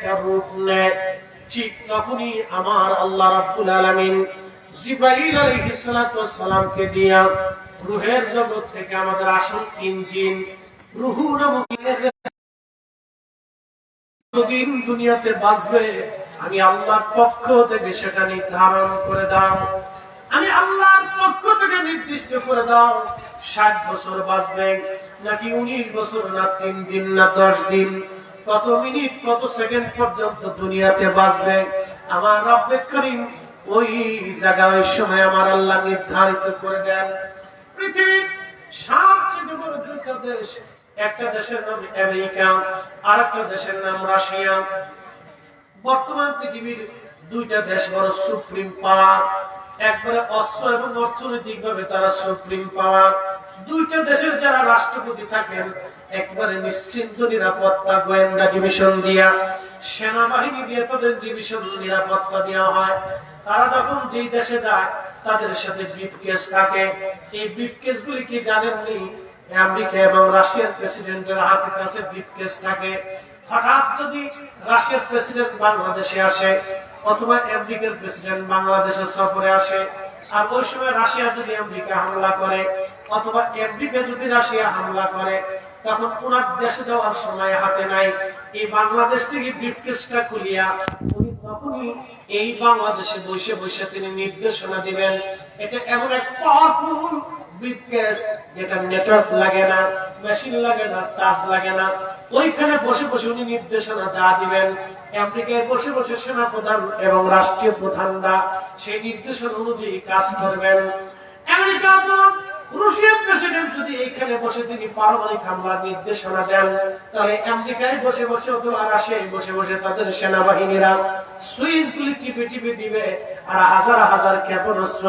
একটা রূপ নেয়। আমার আল্লাহ দিয়া রূহের জগৎ থেকে আমাদের আসল ইঞ্জিন রুহু দুনিয়াতে বাঁচবে, আমি আল্লাহর পক্ষ থেকে সেটা নির্ধারণ করে দাও। আমি আল্লাহর পক্ষ থেকে নির্দিষ্ট করে দাও, ষাট বছর বাঁচবে, নাকি উনিশ বছর না তিন দিন না দশ দিন। কত মিনিট, কত সেকেন্ড পর্যন্ত দুনিয়াতে বাঁচবে? আমার রব্বে করিম ওই জায়গা ওই সময় আমার আল্লাহ নির্ধারিত করে দেন। পৃথিবীর সবচেয়ে বড় দুইটা দেশ একটা দেশের নাম আমেরিকা আর একটা দেশের নাম রাশিয়া। বর্তমান পৃথিবীর দুইটা দেশ বড় সুপ্রিম পাওয়ার। একবারে অস্ত্র এবং অর্থনৈতিক ভাবে তারা সুপ্রিম পাওয়ার। দুইটা দেশের যারা রাষ্ট্রপতি থাকেন, একবারে নিশ্চিন্ত নিরাপত্তা গোয়েন্দা ডিভিশন দিয়া, সেনাবাহিনী দিয়ে তাদের ডিভিশন নিরাপত্তা দেওয়া হয়। তারা যখন যেই দেশে যায়, তাদের সাথে ব্রিফ কেস থাকে। এই ব্রিফ কেস গুলি কি? জানেননি আমেরিকা এবং রাশিয়ার প্রেসিডেন্টের হাতের কাছে ব্রিফ কেস থাকে। হঠাৎ যদি রাশিয়ার প্রেসিডেন্ট বাংলাদেশে আসে, অথবা আমেরিকার প্রেসিডেন্ট বাংলাদেশের সফরে আসে আর ওই সময় রাশিয়া যদি আমেরিকা হামলা করে, অথবা আমেরিকা যদি রাশিয়া হামলা করে, তখন ওনার দেশে যাওয়ার সময় হাতে নাই। এই বাংলাদেশ থেকে ব্রিফকেসটা খুলিয়া এই বাংলাদেশে বসে বসে তিনি নির্দেশনা দিবেন। এটা এমন এক পাওয়ারফুল ব্রিফকেস যেটা নেটওয়ার্ক লাগে না মেশিন লাগে না চার্জ লাগে না। ওইখানে বসে বসে উনি নির্দেশনা যা দিবেন আমেরিকায় বসে বসে সেনা প্রধান এবং রাষ্ট্রীয় প্রধানরা সেই নির্দেশনা অনুযায়ী কাজ করবেন। আমেরিকা রুশিয়ার প্রেসিডেন্ট যদি এইখানে বসে তিনি পারমাণবিক হামলার নির্দেশনা দেন, তাহলে আমেরিকায় বসে বসে অথবা রাশিয়ায় বসে বসে তাদের সেনাবাহিনীরা সুইচ গুলি টিপে টিপে দিবে, আর হাজার হাজার ক্ষেপণাস্ত্র,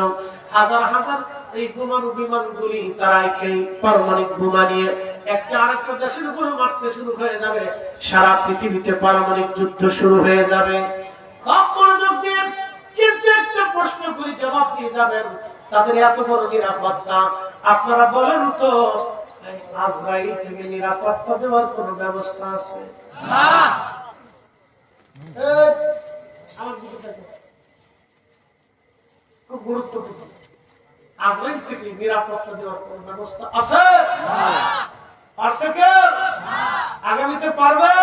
হাজার হাজার এই বোমারু বিমান গুলি তারা এই পারমাণবিক বোমা নিয়ে একটা আরেকটা দেশের উপর মারতে শুরু হয়ে যাবে। সারা পৃথিবীতে পারমাণবিক যুদ্ধ শুরু হয়ে যাবে। সব মনোযোগ দিয়ে কিন্তু একটা প্রশ্ন করি, জবাব দিয়ে যাবেন, তাদের এত বড় নিরাপত্তা? আপনারা বলেন তো আজরাইল থেকে নিরাপত্তা দেওয়ার কোন ব্যবস্থা আছে? দেখো। খুব গুরুত্বপূর্ণ। আজরাইল থেকে নিরাপত্তা দেওয়ার কোন ব্যবস্থা আছে? পারছে কে? আগামীতে পারবে?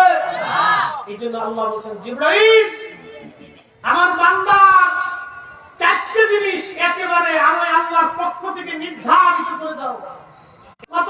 এই জন্য আল্লাহ বলছেন জিব্রাহিম আমার বান্দা চারটে জিনিস একেবারে আমার আল্লাহর পক্ষ থেকে নির্ধারিত করে দাও। কত